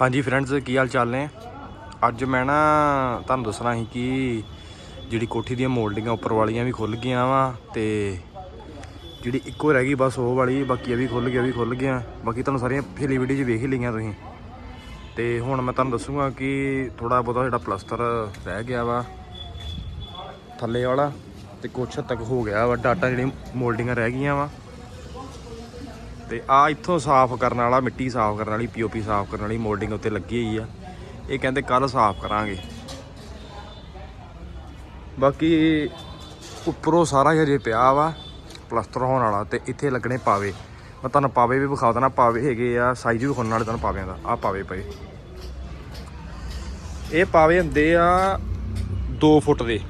ਹਾਂਜੀ ਫਰੈਂਡਸ ਕੀ ਹਾਲ ਚਾਲ ਨੇ? ਅੱਜ ਮੈਂ ਨਾ ਤੁਹਾਨੂੰ ਦੱਸਣਾ ਸੀ ਕਿ ਜਿਹੜੀ ਕੋਠੀ ਦੀਆਂ ਮੋਲਡਿੰਗਾਂ ਉੱਪਰ ਵਾਲੀਆਂ ਵੀ ਖੁੱਲ ਗਈਆਂ ਵਾ ਤੇ ਜਿਹੜੀ ਇੱਕੋ ਰਹਿ ਗਈ ਬਸ ਉਹ ਵਾਲੀ, ਬਾਕੀ ਇਹ ਵੀ ਖੁੱਲ ਗਿਆ ਵੀ ਖੁੱਲ ਗਿਆ ਬਾਕੀ ਤੁਹਾਨੂੰ ਸਾਰੀਆਂ ਪਿਛਲੀ ਵੀਡੀਓ 'ਚ ਵੇਖ ਹੀ ਲਈਆਂ ਤੁਸੀਂ। ਤੇ ਹੁਣ ਮੈਂ ਤੁਹਾਨੂੰ ਦੱਸੂਗਾ ਕਿ ਥੋੜਾ ਬਹੁਤਾ ਜਿਹੜਾ ਪਲਸਤਰ ਰਹਿ ਗਿਆ ਵਾ, ਥੱਲੇ ਵਾਲਾ, ਤੇ ਕੁਛ ਹੱਦ ਤੱਕ ਹੋ ਗਿਆ ਵਾ, ਡਾਟਾ ਜਿਹੜੀ ਮੋਲਡਿੰਗਾਂ ਰਹਿ ਗਈਆਂ ਵਾ। ਤੇ ਆ ਇੱਥੋਂ ਸਾਫ਼ ਕਰਨ ਵਾਲਾ, ਮਿੱਟੀ ਸਾਫ਼ ਕਰਨ ਵਾਲੀ ਪੀਓਪੀ ਸਾਫ਼ ਕਰਨ ਵਾਲੀ ਮੋਲਡਿੰਗ ਉੱਤੇ ਲੱਗੀ ਹੋਈ ਆ। ਇਹ ਕਹਿੰਦੇ ਕੱਲ ਸਾਫ਼ ਕਰਾਂਗੇ। ਬਾਕੀ ਉੱਪਰੋਂ ਸਾਰਾ ਹੀ ਹਜੇ ਪਿਆ ਵਾ, ਪਲਸਤਰ ਹੋਣ ਵਾਲਾ ਤੇ ਇੱਥੇ ਲੱਗਣੇ ਪਾਵੇ। ਮੈਂ ਤੁਹਾਨੂੰ ਪਾਵੇ ਵੀ ਵਿਖਾ ਦੇਣਾ ਪਾਵੇ ਹੈਗੇ ਆ ਸਾਈਜ਼ ਵੀ ਵਿਖਾਉਣ ਵਾਲੇ ਤੁਹਾਨੂੰ ਪਾਵਿਆਂ ਦਾ। ਆ ਪਾਵੇ ਪਏ। ਇਹ ਪਾਵੇ ਹੁੰਦੇ ਆ 2 ਫੁੱਟ ਦੇ।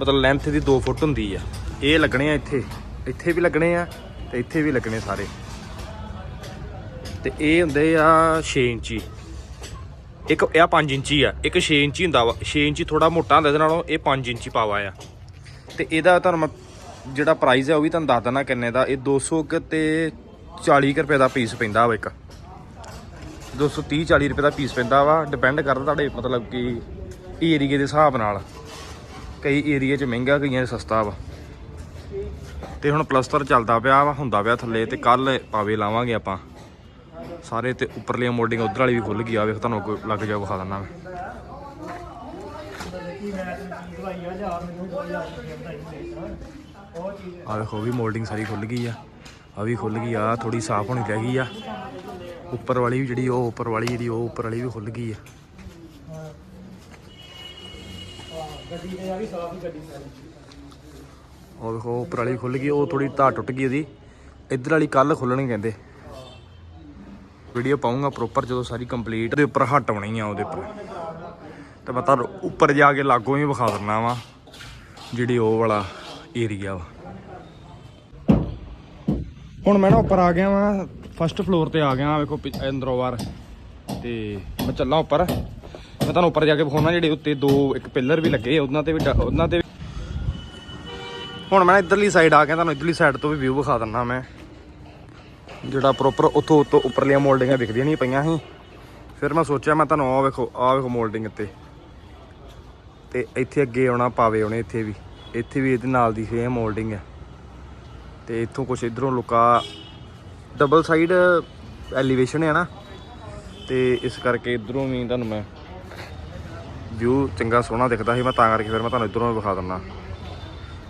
ਮਤਲਬ ਲੈਂਥ ਦੀ 2 ਫੁੱਟ ਹੁੰਦੀ ਆ। ਇਹ ਲੱਗਣੇ ਆ ਇੱਥੇ। ਇੱਥੇ ਵੀ ਲੱਗਣੇ ਆ ਤੇ ਇੱਥੇ ਵੀ ਲੱਗਣੇ ਸਾਰੇ। ਤੇ ਇਹ ਹੁੰਦੇ ਆ 6 ਇੰਚੀ। ਇੱਕ ਇਹ 5 ਇੰਚੀ ਆ। ਇੱਕ 6 ਇੰਚੀ ਹੁੰਦਾ ਵਾ। 6 ਇੰਚੀ ਥੋੜਾ ਮੋਟਾ ਹੁੰਦਾ, ਇਹਦੇ ਨਾਲੋਂ ਇਹ 5 ਇੰਚੀ ਪਾਵਾ ਆ। ਤੇ ਇਹਦਾ ਤੁਹਾਨੂੰ ਮੈਂ ਜਿਹੜਾ ਪ੍ਰਾਈਸ ਹੈ ਉਹ ਵੀ ਤੁਹਾਨੂੰ ਦੱਸ ਦਿੰਦਾ ਕਿੰਨੇ ਦਾ। ਇਹ 200 ਕੁ ਤੇ 40 ਕੁ ਰੁਪਏ ਦਾ ਪੀਸ ਪੈਂਦਾ ਵਾ ਇੱਕ। 230 40 ਰੁਪਏ ਦਾ ਪੀਸ ਪੈਂਦਾ ਵਾ। ਡਿਪੈਂਡ ਕਰਦਾ ਤੁਹਾਡੇ ਮਤਲਬ ਕਿ ਏਰੀਏ ਦੇ ਹਿਸਾਬ ਨਾਲ। ਕਈ ਏਰੀਏ 'ਚ ਮਹਿੰਗਾ, ਕਈਆਂ 'ਚ ਸਸਤਾ ਵਾ। ਤੇ ਹੁਣ ਪਲਸਤਰ ਚੱਲਦਾ ਪਿਆ ਵਾ, ਹੁੰਦਾ ਪਿਆ ਥੱਲੇ ਤੇ ਕੱਲ ਪਾਵੇ ਲਾਵਾਂਗੇ ਆਪਾਂ। ਸਾਰੇ ਤੇ ਉੱਪਰਲੀਆਂ ਮੋਲਡਿੰਗ ਉਧਰ ਵਾਲੀ ਵੀ ਖੁੱਲ ਗਈ ਆ, ਵੇਖ ਤੁਹਾਨੂੰ ਕੋਈ ਲੱਗ ਜਾ ਵਿਖਾ ਦਿੰਦਾ ਮੈਂ। ਆ ਵੇਖੋ ਵੀ ਮੋਲਡਿੰਗ ਸਾਰੀ ਖੁੱਲ ਗਈ ਆ ਆ ਵੀ ਖੁੱਲ ਗਈ ਆ ਥੋੜੀ ਸਾਫ਼ ਹੋਣੀ ਰਹਿ ਗਈ ਆ। ਉੱਪਰ ਵਾਲੀ ਵੀ ਜਿਹੜੀ ਉਹ ਉੱਪਰ ਵਾਲੀ ਜਿਹੜੀ ਉਹ ਉੱਪਰ ਵਾਲੀ ਵੀ ਖੁੱਲ ਗਈ ਆ। ਉਹ ਵੇਖੋ, ਉੱਪਰ ਵਾਲੀ ਖੁੱਲ ਗਈ, ਉਹ ਥੋੜੀ ਧਾਰ ਟੁੱਟ ਗਈ ਉਹਦੀ। ਇੱਧਰ ਵਾਲੀ ਕੱਲ ਖੁੱਲਣੀ ਕਹਿੰਦੇ। ਵੀਡੀਓ ਪਾਉਂਗਾ ਪ੍ਰੋਪਰ ਜਦੋਂ ਸਾਰੀ ਕੰਪਲੀਟ ਦੇ ਉੱਪਰ ਹਟ ਆਉਣੀ ਆ ਉਹਦੇ ਉੱਪਰ। ਤੇ ਮੈਂ ਤੁਹਾਨੂੰ ਉੱਪਰ ਜਾ ਕੇ ਲਾਗੋਂ ਹੀ ਵਿਖਾ ਦਿੰਦਾ ਵਾ, ਜਿਹੜੀ ਉਹ ਵਾਲਾ ਏਰੀਆ ਵਾ। ਹੁਣ ਮੈਂ ਨਾ ਉੱਪਰ ਆ ਗਿਆ ਵਾਂ ਫਸਟ ਫਲੋਰ ਤੇ ਆ ਗਿਆ ਵੇਖੋ ਪਿ- ਅੰਦਰੋਂ ਬਾਹਰ। ਤੇ ਮੈਂ ਚੱਲਾਂ ਉੱਪਰ। ਮੈਂ ਤੁਹਾਨੂੰ ਉੱਪਰ ਜਾ ਕੇ ਵਿਖਾਉਣਾ, ਜਿਹੜੇ ਉੱਤੇ ਦੋ, ਇੱਕ ਪਿੱਲਰ ਵੀ ਲੱਗੇ ਉਹਨਾਂ ਤੇ ਵੀ ਡ- ਉਹਨਾਂ ਤੇ ਵੀ- ਹੁਣ ਮੈਂ ਨਾ ਇੱਧਰਲੀ ਸਾਈਡ ਆ ਗਿਆ ਤੁਹਾਨੂੰ ਇੱਧਰਲੀ ਸਾਈਡ ਤੋਂ ਵੀ ਵਿਊ ਵਿਖਾ ਦਿੰਦਾ ਮੈਂ। ਜਿਹੜਾ ਪ੍ਰੋਪਰ ਉੱਥੋਂ ਉੱਤੋਂ ਉੱਪਰਲੀਆਂ ਮੋਲਡਿੰਗਾਂ ਦਿਖਦੀਆਂ ਨਹੀਂ ਪਈਆਂ ਸੀ। ਫਿਰ ਮੈਂ ਸੋਚਿਆ ਮੈਂ ਤੁਹਾਨੂੰ ਆ ਵੇਖੋ ਆ ਵੇਖੋ ਮੋਲਡਿੰਗ ਇੱਥੇ। ਤੇ ਇੱਥੇ ਅੱਗੇ ਆਉਣਾ ਪਾਵੇ ਆਉਣੇ ਇੱਥੇ ਵੀ। ਇੱਥੇ ਵੀ ਇਹਦੇ ਨਾਲ ਦੀ ਸੇਮ ਮੋਲਡਿੰਗ ਹੈ ਤੇ ਇੱਥੋਂ ਕੁਛ ਇਧਰੋਂ ਲੁਕਾ ਡਬਲ ਸਾਈਡ ਐਲੀਵੇਸ਼ਨ ਹੈ ਨਾ। ਤੇ ਇਸ ਕਰਕੇ ਇਧਰੋਂ ਵੀ ਤੁਹਾਨੂੰ ਮੈਂ ਵਿਊ ਚੰਗਾ ਸੋਹਣਾ ਦਿਖਦਾ ਸੀ। ਮੈਂ ਤਾਂ ਕਰਕੇ ਫਿਰ ਮੈਂ ਤੁਹਾਨੂੰ ਇਧਰੋਂ ਵਿਖਾ ਦਿੰਦਾ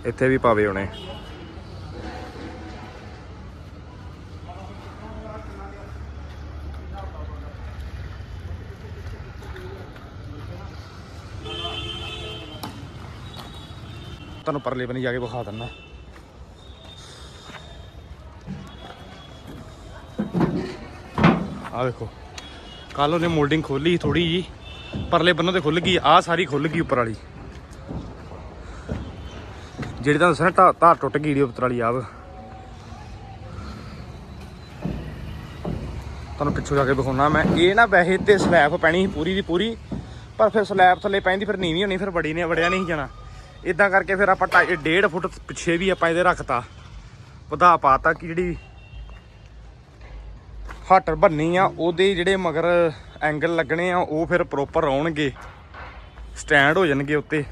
ਇੱਥੇ ਵੀ ਪਾਵੇ ਆਉਣੇ ਤੁਹਾਨੂੰ ਪਰਲੇ ਬਣੀ ਜਾ ਕੇ ਵਿਖਾ ਦਿੰਦਾ। ਆ ਵੇਖੋ ਕੱਲ ਉਹਨੇ ਮੋਲਡਿੰਗ ਖੋਲੀ ਥੋੜੀ ਜੀ ਪਰਲੇ ਬੰਨੋਂ ਤੇ ਖੁੱਲ ਗਈ ਆ ਸਾਰੀ ਖੁੱਲ ਗਈ ਉੱਪਰ ਵਾਲੀ। ਜਿਹੜੀ ਤੁਹਾਨੂੰ ਦੱਸਣਾ ਧਾਰ ਟੁੱਟ ਗਈ ਜਿਹੜੀ ਉੱਪਰ ਵਾਲੀ ਆ ਤੁਹਾਨੂੰ ਪਿੱਛੋਂ ਜਾ ਕੇ ਵਿਖਾਉਣਾ ਮੈਂ। ਇਹ ਨਾ ਵੈਸੇ ਤੇ ਸਲੈਬ ਪੈਣੀ ਸੀ ਪੂਰੀ ਦੀ ਪੂਰੀ, ਪਰ ਫਿਰ ਸਲੈਬ ਥੱਲੇ ਪੈਂਦੀ ਫਿਰ ਨੀਵੀਂ ਹੋਣੀ, ਫਿਰ ਬੜੀ ਨੇ ਵੜਿਆ ਨਹੀਂ ਜਾਣਾ। ਇਦਾਂ ਕਰਕੇ ਫਿਰ ਆਪਾਂ 1.5 ਫੁੱਟ ਪਿੱਛੇ ਵੀ ਆਪਾਂ ਇਹਦੇ ਰੱਖਤਾ। ਵਧਾ ਪਾਤਾ ਕਿ ਜਿਹੜੀ ਹੱਟ ਬੰਨੀ ਆ, ਉਹਦੇ ਜਿਹੜੇ ਮਗਰ ਐਂਗਲ ਲੱਗਣੇ ਆ, ਉਹ ਫਿਰ ਪ੍ਰੋਪਰ ਆਉਣਗੇ। ਸਟੈਂਡ ਹੋ ਜਾਣਗੇ ਉੱਤੇ।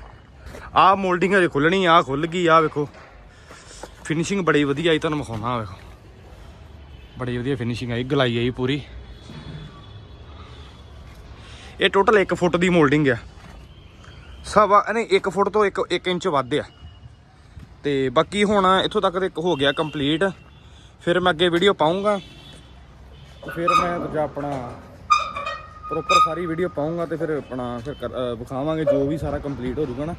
ਆਹ ਮੋਲਡਿੰਗ ਹਜੇ ਖੁੱਲਣੀ ਆ, ਖੁੱਲ ਗਈ ਆ, ਵੇਖੋ। ਫਿਨਿਸ਼ਿੰਗ ਬੜੀ ਵਧੀਆ ਆਈ, ਤੁਹਾਨੂੰ ਵਿਖਾਉਣਾ, ਵੇਖੋ। ਬੜੀ ਵਧੀਆ ਫਿਨਿਸ਼ਿੰਗ ਆਈ, ਗਲਾਈ ਆਈ ਪੂਰੀ। ਇਹ ਟੋਟਲ 1 ਫੁੱਟ ਦੀ ਮੋਲਡਿੰਗ ਆ। ਸਵਾ, ਨਹੀਂ 1 ਫੁੱਟ ਤੋਂ 1 1 ਇੰਚ ਵੱਧ ਆ। ਤੇ ਬਾਕੀ ਹੁਣ ਇੱਥੋਂ ਤੱਕ ਤੇ ਹੋ ਗਿਆ ਕੰਪਲੀਟ ਫਿਰ ਮੈਂ ਅੱਗੇ ਵੀਡੀਓ ਪਾਉਂਗਾ ਫਿਰ ਮੈਂ ਦੂਜਾ ਆਪਣਾ ਪ੍ਰੋਪਰ ਸਾਰੀ ਵੀਡੀਓ ਪਾਉਂਗਾ ਤੇ ਫਿਰ ਆਪਣਾ, ਫਿਰ ਕਰ- ਵਿਖਾਵਾਂਗੇ ਜੋ ਵੀ ਸਾਰਾ ਕੰਪਲੀਟ ਹੋ ਜਾਊਗਾ ਨਾ।